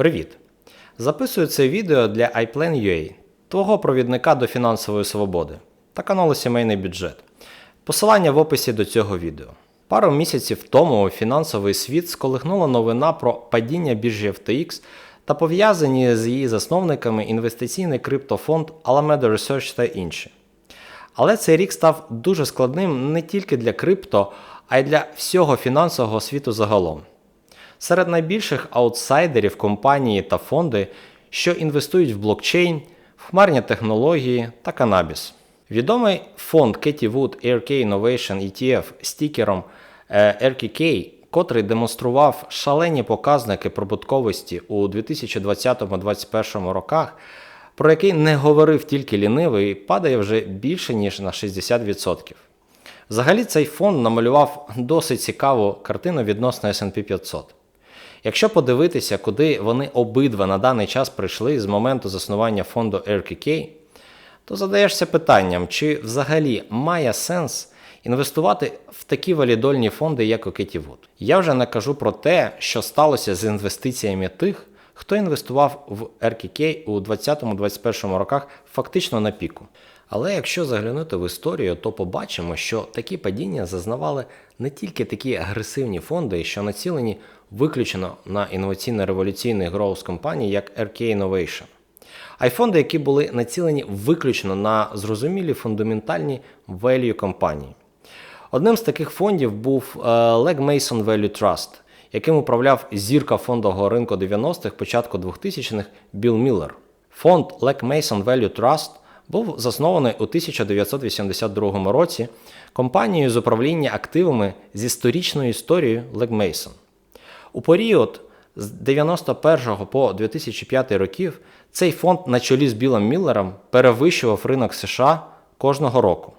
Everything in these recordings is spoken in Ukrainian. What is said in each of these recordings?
Привіт! Записую це відео для iPlan.ua, твого провідника до фінансової свободи та каналу Сімейний бюджет. Посилання в описі до цього відео. Пару місяців тому фінансовий світ сколихнула новина про падіння біржі FTX та пов'язані з її засновниками інвестиційний криптофонд Alameda Research та інші. Але цей рік став дуже складним не тільки для крипто, а й для всього фінансового світу загалом. Серед найбільших аутсайдерів компанії та фонди, що інвестують в блокчейн, в хмарні технології та канабіс. Відомий фонд Кеті Wood RK Innovation ETF з тікером е, RKK, котрий демонстрував шалені показники прибутковості у 2020-2021 роках, про який не говорив тільки лінивий, падає вже більше ніж на 60%. Взагалі цей фонд намалював досить цікаву картину відносно SP 500. Якщо подивитися, куди вони обидва на даний час прийшли з моменту заснування фонду RKK, то задаєшся питанням, чи взагалі має сенс інвестувати в такі валідольні фонди, як у Кеті Вуд. Я вже не кажу про те, що сталося з інвестиціями тих, хто інвестував в RKK у 2020-2021 роках фактично на піку. Але якщо заглянути в історію, то побачимо, що такі падіння зазнавали не тільки такі агресивні фонди, що націлені виключено на інноваційно-революційний гроус компанії, як RK Innovation, а й фонди, які були націлені виключно на зрозумілі фундаментальні value компанії. Одним з таких фондів був е, Leg Mason Value Trust, яким управляв зірка фондового ринку 90-х, початку 2000-х Білл Міллер. Фонд Leg Mason Value Trust був заснований у 1982 році компанією з управління активами з історичною історією Leg Mason. У період з 91 по 2005 років цей фонд на чолі з Білом Міллером перевищував ринок США кожного року.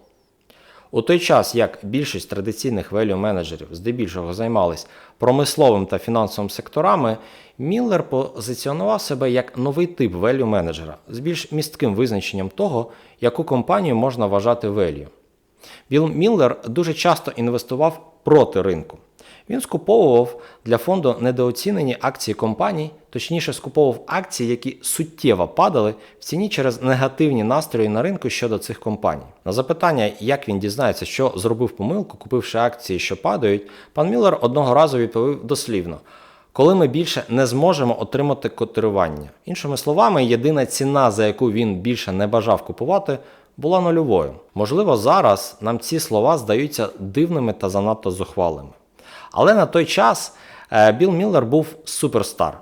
У той час, як більшість традиційних value менеджерів здебільшого займались промисловим та фінансовим секторами, Міллер позиціонував себе як новий тип value менеджера з більш містким визначенням того, яку компанію можна вважати value. Біл Міллер дуже часто інвестував проти ринку. Він скуповував для фонду недооцінені акції компаній, точніше скуповував акції, які суттєво падали в ціні через негативні настрої на ринку щодо цих компаній. На запитання, як він дізнається, що зробив помилку, купивши акції, що падають, пан Міллер одного разу відповів дослівно. Коли ми більше не зможемо отримати котирування. Іншими словами, єдина ціна, за яку він більше не бажав купувати, була нульовою. Можливо, зараз нам ці слова здаються дивними та занадто зухвалими. Але на той час е, Білл Міллер був суперстар.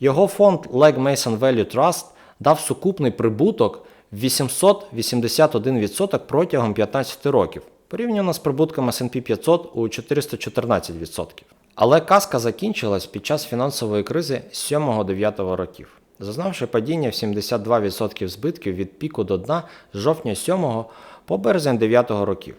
Його фонд Leg Mason Value Trust дав сукупний прибуток 881% протягом 15 років, порівняно з прибутком S&P 500 у 414%. Але казка закінчилась під час фінансової кризи 7-9 років, зазнавши падіння в 72% збитків від піку до дна з жовтня 7 по березень 9 років.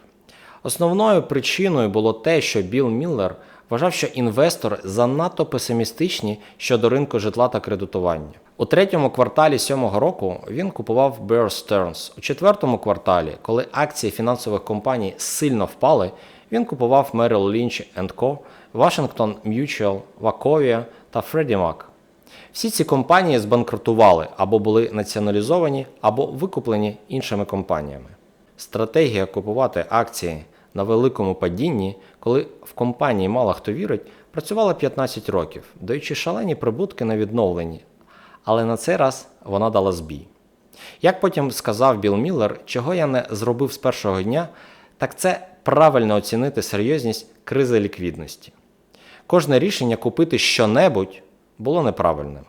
Основною причиною було те, що Білл Міллер вважав, що інвестори занадто песимістичні щодо ринку житла та кредитування. У третьому кварталі сьомого року він купував Bear Stearns. У четвертому кварталі, коли акції фінансових компаній сильно впали, він купував Merrill Lynch Co., Washington Mutual, Wachovia та Freddie Mac. Всі ці компанії збанкрутували або були націоналізовані, або викуплені іншими компаніями. Стратегія купувати акції на великому падінні, коли в компанії мало хто вірить, працювала 15 років, даючи шалені прибутки на відновленні. Але на цей раз вона дала збій. Як потім сказав Білл Міллер, чого я не зробив з першого дня, так це правильно оцінити серйозність кризи ліквідності. Кожне рішення купити щонебудь було неправильним.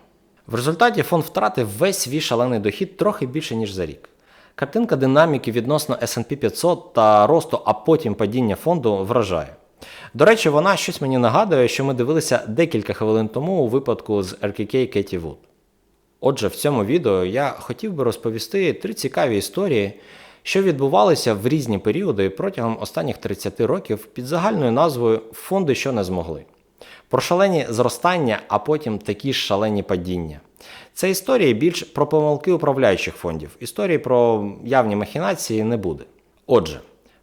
В результаті фонд втратив весь свій шалений дохід трохи більше, ніж за рік. Картинка динаміки відносно SP 500 та росту, а потім падіння фонду вражає. До речі, вона щось мені нагадує, що ми дивилися декілька хвилин тому у випадку з RKK Кеті Wood. Отже, в цьому відео я хотів би розповісти три цікаві історії, що відбувалися в різні періоди протягом останніх 30 років під загальною назвою Фонди, що не змогли. Про шалені зростання, а потім такі ж шалені падіння. Це історії більш про помилки управляючих фондів. Історії про явні махінації не буде. Отже,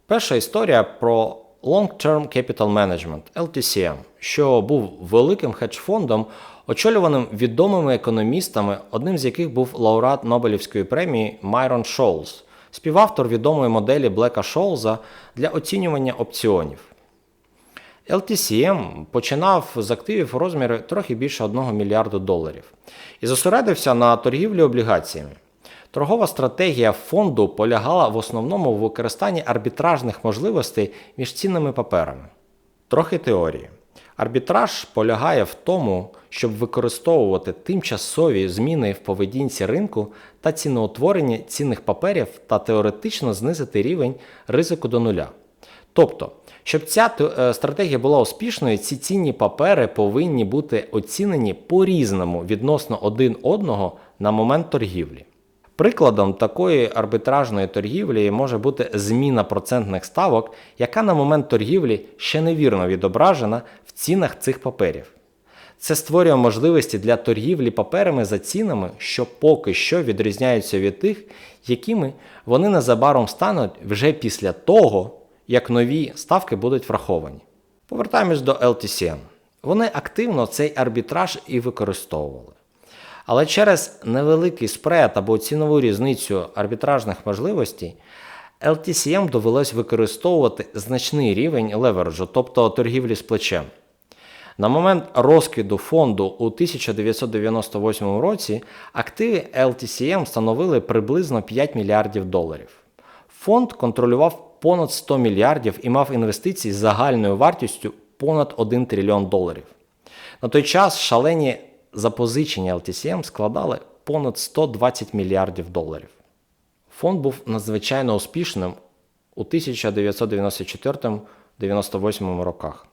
перша історія про Long Term Capital Management LTCM, що був великим хедж-фондом, очолюваним відомими економістами, одним з яких був лауреат Нобелівської премії Майрон Шоулз, співавтор відомої моделі Блека Шоулза для оцінювання опціонів. LTCM починав з активів у розмірі трохи більше 1 мільярду доларів і зосередився на торгівлі облігаціями. Торгова стратегія фонду полягала в основному в використанні арбітражних можливостей між цінними паперами. Трохи теорії. Арбітраж полягає в тому, щоб використовувати тимчасові зміни в поведінці ринку та ціноутворення цінних паперів та теоретично знизити рівень ризику до нуля. Тобто, щоб ця е, стратегія була успішною, ці цінні папери повинні бути оцінені по-різному відносно один одного на момент торгівлі. Прикладом такої арбітражної торгівлі може бути зміна процентних ставок, яка на момент торгівлі ще невірно відображена в цінах цих паперів. Це створює можливості для торгівлі паперами за цінами, що поки що відрізняються від тих, якими вони незабаром стануть вже після того, як нові ставки будуть враховані. Повертаємось до LTCM. Вони активно цей арбітраж і використовували. Але через невеликий спред або цінову різницю арбітражних можливостей LTCM довелось використовувати значний рівень левереджу, тобто торгівлі з плечем. На момент розкиду фонду у 1998 році активи LTCM становили приблизно 5 мільярдів доларів. Фонд контролював понад 100 мільярдів і мав інвестиції з загальною вартістю понад 1 трильйон доларів. На той час шалені запозичення LTCM складали понад 120 мільярдів доларів. Фонд був надзвичайно успішним у 1994-98 роках.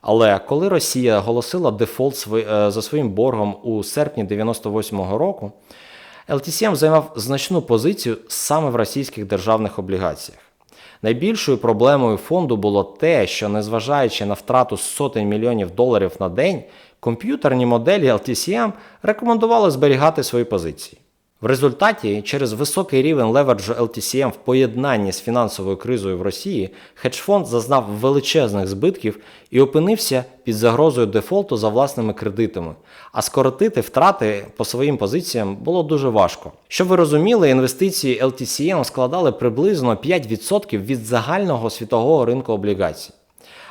Але коли Росія оголосила дефолт е, за своїм боргом у серпні 98 року, LTCM займав значну позицію саме в російських державних облігаціях. Найбільшою проблемою фонду було те, що незважаючи на втрату сотень мільйонів доларів на день, комп'ютерні моделі LTCM рекомендували зберігати свої позиції. В результаті, через високий рівень леверджу LTCM в поєднанні з фінансовою кризою в Росії, хедж-фонд зазнав величезних збитків і опинився під загрозою дефолту за власними кредитами, а скоротити втрати по своїм позиціям було дуже важко. Щоб ви розуміли, інвестиції LTCM складали приблизно 5% від загального світового ринку облігацій.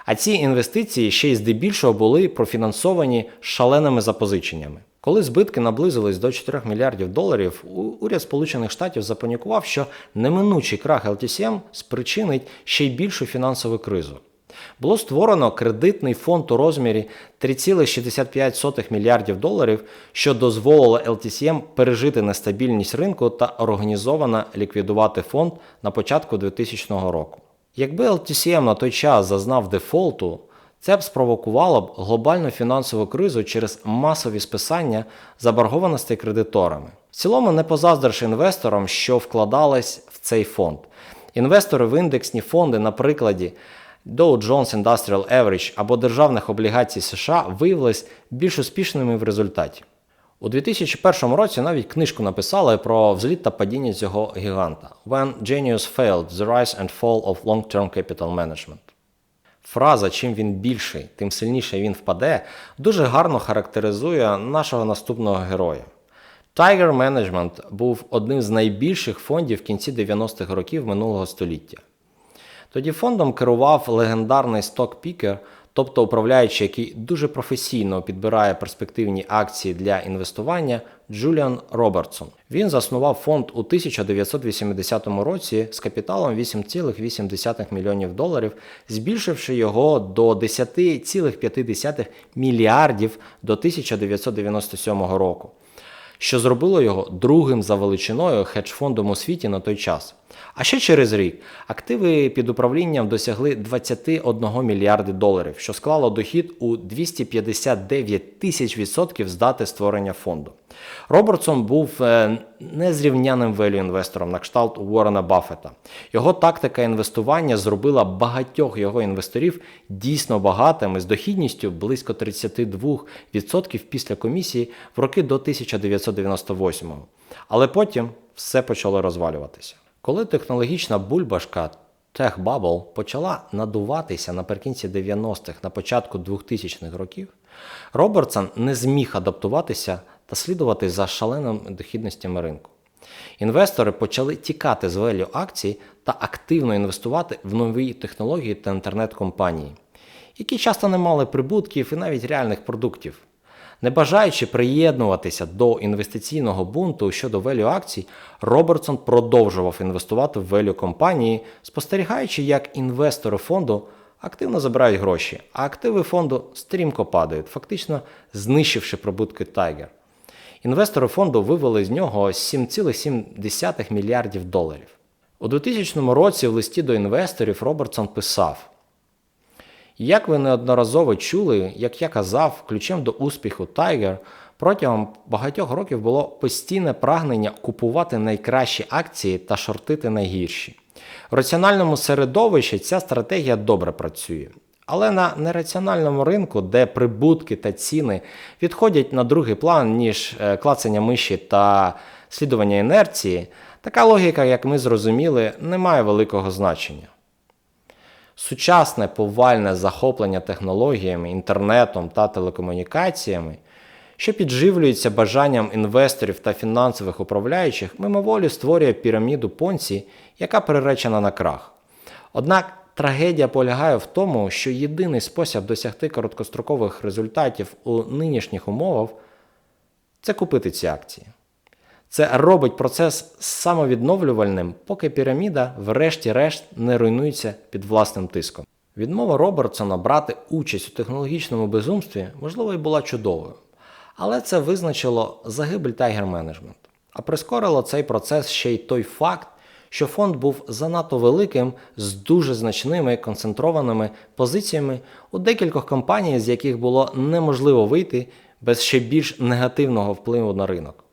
А ці інвестиції ще й здебільшого були профінансовані шаленими запозиченнями. Коли збитки наблизились до 4 мільярдів доларів, уряд Сполучених Штатів запанікував, що неминучий крах LTCM спричинить ще й більшу фінансову кризу. Було створено кредитний фонд у розмірі 3,65 мільярдів доларів, що дозволило LTCM пережити нестабільність ринку та організовано ліквідувати фонд на початку 2000 року. Якби LTCM на той час зазнав дефолту, це б спровокувало б глобальну фінансову кризу через масові списання заборгованостей кредиторами. В цілому не позаздерши інвесторам, що вкладались в цей фонд. Інвестори в індексні фонди, на прикладі Dow Jones Industrial Average або державних облігацій США, виявились більш успішними в результаті. У 2001 році навіть книжку написали про взліт та падіння цього гіганта When Genius Failed The Rise and Fall of Long-Term Capital Management. Фраза чим він більший, тим сильніше він впаде, дуже гарно характеризує нашого наступного героя. Tiger Management був одним з найбільших фондів в кінці 90-х років минулого століття. Тоді фондом керував легендарний сток-пікер тобто управляючий, який дуже професійно підбирає перспективні акції для інвестування, Джуліан Робертсон. Він заснував фонд у 1980 році з капіталом 8,8 мільйонів доларів, збільшивши його до 10,5 мільярдів до 1997 року, що зробило його другим за величиною хедж-фондом у світі на той час. А ще через рік активи під управлінням досягли 21 мільярди доларів, що склало дохід у 259 тисяч відсотків з дати створення фонду. Робертсон був е, незрівняним велю інвестором на кшталт Уоррена Баффета. Його тактика інвестування зробила багатьох його інвесторів дійсно багатими з дохідністю близько 32% після комісії в роки до 1998 Але потім все почало розвалюватися. Коли технологічна бульбашка Tech Bubble почала надуватися наприкінці 90-х, на початку 2000-х років, Робертсон не зміг адаптуватися та слідувати за шаленими дохідностями ринку. Інвестори почали тікати з велю акцій та активно інвестувати в нові технології та інтернет-компанії, які часто не мали прибутків і навіть реальних продуктів. Не бажаючи приєднуватися до інвестиційного бунту щодо велю акцій, Робертсон продовжував інвестувати в велю компанії, спостерігаючи, як інвестори фонду активно забирають гроші, а активи фонду стрімко падають, фактично знищивши прибутки Tiger. Інвестори фонду вивели з нього 7,7 мільярдів доларів. У 2000 році в листі до інвесторів Робертсон писав: як ви неодноразово чули, як я казав, ключем до успіху Tiger протягом багатьох років було постійне прагнення купувати найкращі акції та шортити найгірші. В раціональному середовищі ця стратегія добре працює. Але на нераціональному ринку, де прибутки та ціни відходять на другий план, ніж е, клацання миші та слідування інерції, така логіка, як ми зрозуміли, не має великого значення. Сучасне повальне захоплення технологіями, інтернетом та телекомунікаціями, що підживлюється бажанням інвесторів та фінансових управляючих, мимоволі створює піраміду Понці, яка приречена на крах. Однак трагедія полягає в тому, що єдиний спосіб досягти короткострокових результатів у нинішніх умовах це купити ці акції. Це робить процес самовідновлювальним, поки піраміда, врешті-решт, не руйнується під власним тиском. Відмова Робертсона брати участь у технологічному безумстві, можливо, і була чудовою, але це визначило загибель Tiger Management. А прискорило цей процес ще й той факт, що фонд був занадто великим з дуже значними концентрованими позиціями у декількох компаній, з яких було неможливо вийти без ще більш негативного впливу на ринок.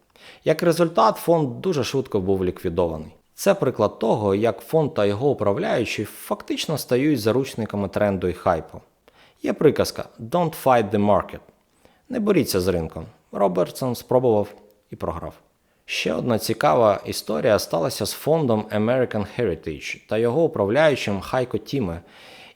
Як результат, фонд дуже швидко був ліквідований. Це приклад того, як фонд та його управляючі фактично стають заручниками тренду і хайпу. Є приказка Don't fight the market. Не боріться з ринком. Робертсон спробував і програв. Ще одна цікава історія сталася з фондом American Heritage та його управляючим Хайко Тіме,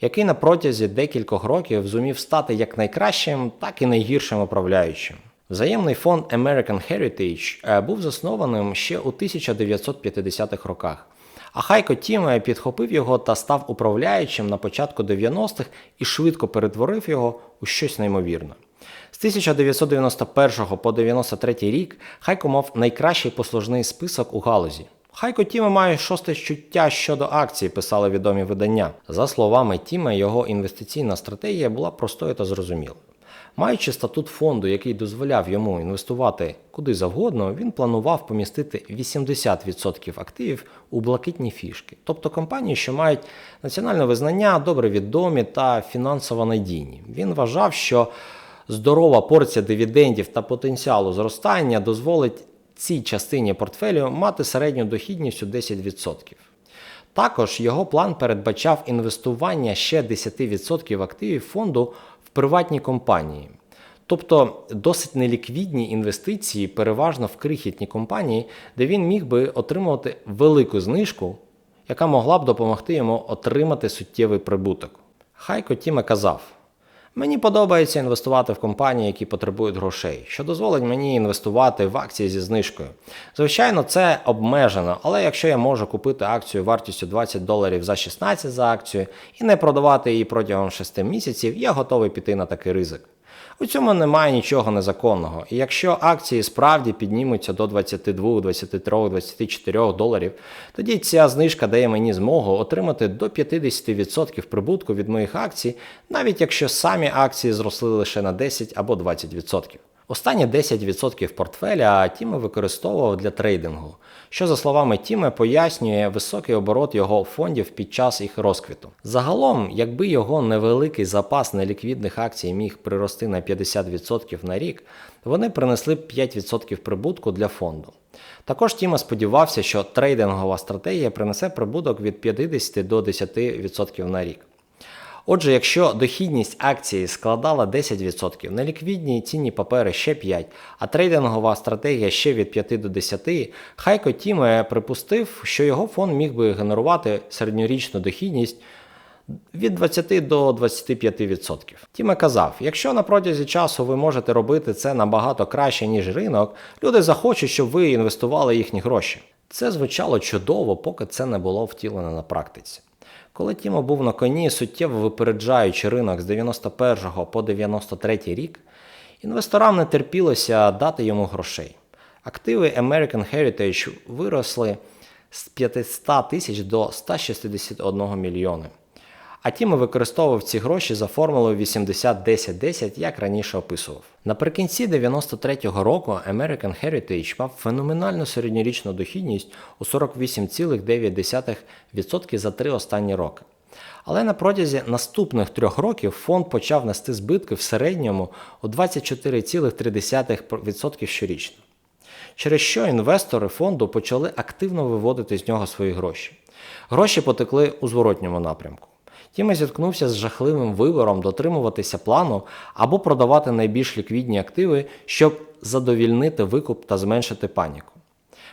який на протязі декількох років зумів стати як найкращим, так і найгіршим управляючим. Взаємний фонд American Heritage е, був заснованим ще у 1950-х роках. А Хайко Тіме підхопив його та став управляючим на початку 90-х і швидко перетворив його у щось неймовірне. З 1991 по 93 рік Хайко мав найкращий послужний список у галузі. Хайко Тіме має шосте чуття щодо акцій, писали відомі видання. За словами Тіме, його інвестиційна стратегія була простою та зрозумілою. Маючи статут фонду, який дозволяв йому інвестувати куди завгодно, він планував помістити 80% активів у блакитні фішки, тобто компанії, що мають національне визнання, добре відомі та фінансово надійні. Він вважав, що здорова порція дивідендів та потенціалу зростання дозволить цій частині портфелю мати середню дохідність у 10%. Також його план передбачав інвестування ще 10% активів фонду в приватні компанії. Тобто досить неліквідні інвестиції переважно в крихітні компанії, де він міг би отримувати велику знижку, яка могла б допомогти йому отримати суттєвий прибуток. Хайко Тіме казав: Мені подобається інвестувати в компанії, які потребують грошей, що дозволить мені інвестувати в акції зі знижкою. Звичайно, це обмежено, але якщо я можу купити акцію вартістю 20 доларів за 16 за акцію і не продавати її протягом 6 місяців, я готовий піти на такий ризик. У цьому немає нічого незаконного. І якщо акції справді піднімуться до 22, 23, 24 доларів, тоді ця знижка дає мені змогу отримати до 50% прибутку від моїх акцій, навіть якщо самі акції зросли лише на 10 або 20%. Останні 10% портфеля Тіме використовував для трейдингу, що, за словами Тіме, пояснює високий оборот його фондів під час їх розквіту. Загалом, якби його невеликий запас неліквідних акцій міг прирости на 50% на рік, вони принесли б 5% прибутку для фонду. Також Тіма сподівався, що трейдингова стратегія принесе прибуток від 50 до 10% на рік. Отже, якщо дохідність акції складала 10%, неліквідні цінні папери ще 5%, а трейдингова стратегія ще від 5 до 10%, Хайко Тіме припустив, що його фонд міг би генерувати середньорічну дохідність від 20 до 25%. Тіме казав, якщо на протязі часу ви можете робити це набагато краще, ніж ринок, люди захочуть, щоб ви інвестували їхні гроші. Це звучало чудово, поки це не було втілено на практиці. Коли Тімо був на коні, суттєво випереджаючи ринок з 91 по 93 рік, інвесторам не терпілося дати йому грошей. Активи American Heritage виросли з 500 тисяч до 161 мільйони. А Тімо використовував ці гроші за формулою 80-10-10, як раніше описував. Наприкінці 93-го року American Heritage мав феноменальну середньорічну дохідність у 48,9% за три останні роки. Але на протязі наступних трьох років фонд почав нести збитки в середньому у 24,3% щорічно. Через що інвестори фонду почали активно виводити з нього свої гроші. Гроші потекли у зворотньому напрямку. Тіма зіткнувся з жахливим вибором дотримуватися плану або продавати найбільш ліквідні активи, щоб задовільнити викуп та зменшити паніку.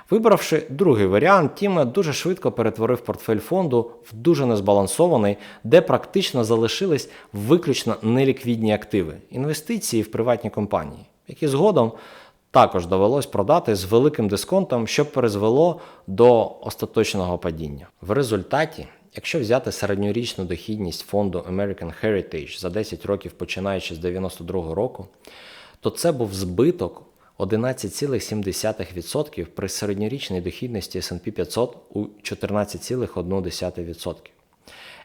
Вибравши другий варіант, Тіма дуже швидко перетворив портфель фонду в дуже незбалансований, де практично залишились виключно неліквідні активи, інвестиції в приватні компанії, які згодом також довелось продати з великим дисконтом, що призвело до остаточного падіння. В результаті, якщо взяти середньорічну дохідність фонду American Heritage за 10 років починаючи з 92 року, то це був збиток 11,7% при середньорічній дохідності S&P 500 у 14,1%.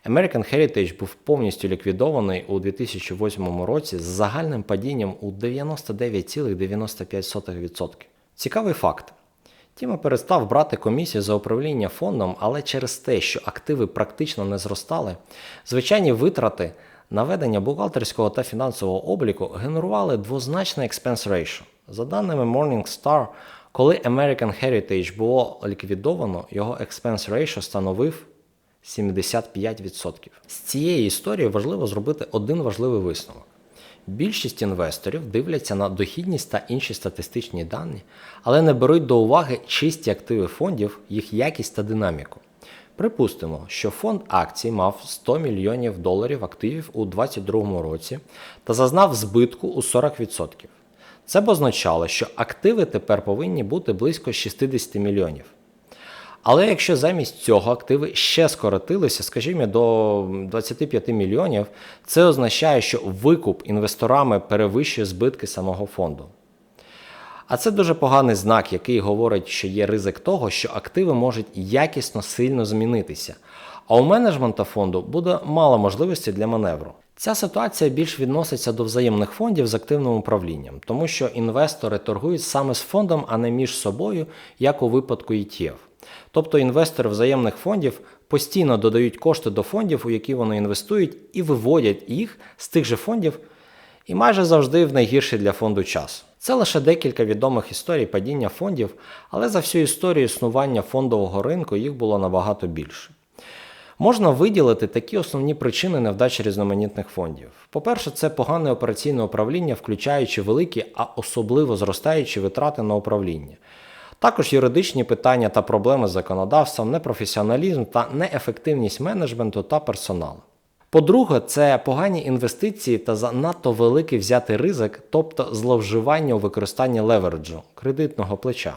American Heritage був повністю ліквідований у 2008 році з загальним падінням у 99,95%. Цікавий факт. Тіма перестав брати комісію за управління фондом, але через те, що активи практично не зростали, звичайні витрати на ведення бухгалтерського та фінансового обліку генерували двозначне expense ratio. За даними Morningstar, коли American Heritage було ліквідовано, його expense ratio становив 75%. З цієї історії важливо зробити один важливий висновок. Більшість інвесторів дивляться на дохідність та інші статистичні дані, але не беруть до уваги чисті активи фондів, їх якість та динаміку. Припустимо, що фонд акцій мав 100 мільйонів доларів активів у 2022 році та зазнав збитку у 40%. Це б означало, що активи тепер повинні бути близько 60 мільйонів. Але якщо замість цього активи ще скоротилися, скажімо, до 25 мільйонів, це означає, що викуп інвесторами перевищує збитки самого фонду. А це дуже поганий знак, який говорить, що є ризик того, що активи можуть якісно сильно змінитися. А у менеджмента фонду буде мало можливості для маневру. Ця ситуація більш відноситься до взаємних фондів з активним управлінням, тому що інвестори торгують саме з фондом, а не між собою, як у випадку ETF. Тобто інвестори взаємних фондів постійно додають кошти до фондів, у які вони інвестують, і виводять їх з тих же фондів, і майже завжди в найгірший для фонду час. Це лише декілька відомих історій падіння фондів, але за всю історію існування фондового ринку їх було набагато більше. Можна виділити такі основні причини невдачі різноманітних фондів. По-перше, це погане операційне управління, включаючи великі, а особливо зростаючі витрати на управління. Також юридичні питання та проблеми з законодавством, непрофесіоналізм та неефективність менеджменту та персоналу. По-друге, це погані інвестиції та занадто великий взятий ризик, тобто зловживання у використанні левереджу кредитного плеча.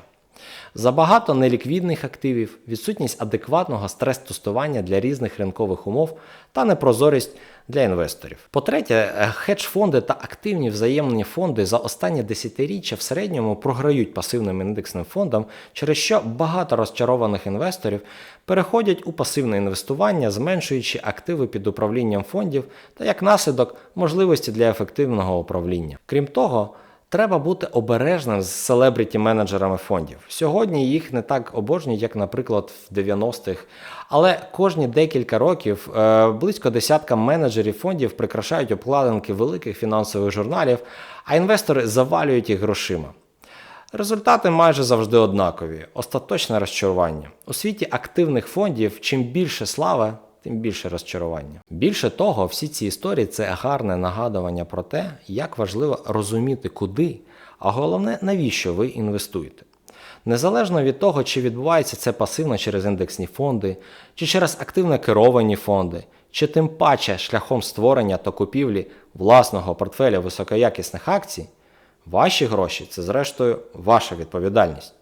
Забагато неліквідних активів, відсутність адекватного стрес-тестування для різних ринкових умов та непрозорість для інвесторів. По-третє, хедж-фонди та активні взаємні фонди за останні десятиріччя в середньому програють пасивним індексним фондам, через що багато розчарованих інвесторів переходять у пасивне інвестування, зменшуючи активи під управлінням фондів та як наслідок можливості для ефективного управління. Крім того, Треба бути обережним з селебріті-менеджерами фондів. Сьогодні їх не так обожнюють, як, наприклад, в 90-х. Але кожні декілька років е, близько десятка менеджерів фондів прикрашають обкладинки великих фінансових журналів, а інвестори завалюють їх грошима. Результати майже завжди однакові. Остаточне розчарування. У світі активних фондів чим більше слави, тим більше розчарування. Більше того, всі ці історії це гарне нагадування про те, як важливо розуміти, куди, а головне, навіщо ви інвестуєте. Незалежно від того, чи відбувається це пасивно через індексні фонди, чи через активно керовані фонди, чи тим паче шляхом створення та купівлі власного портфеля високоякісних акцій, ваші гроші це зрештою ваша відповідальність.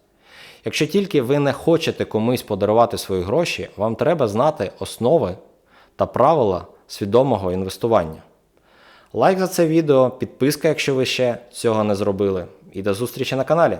Якщо тільки ви не хочете комусь подарувати свої гроші, вам треба знати основи та правила свідомого інвестування. Лайк за це відео, підписка, якщо ви ще цього не зробили, і до зустрічі на каналі.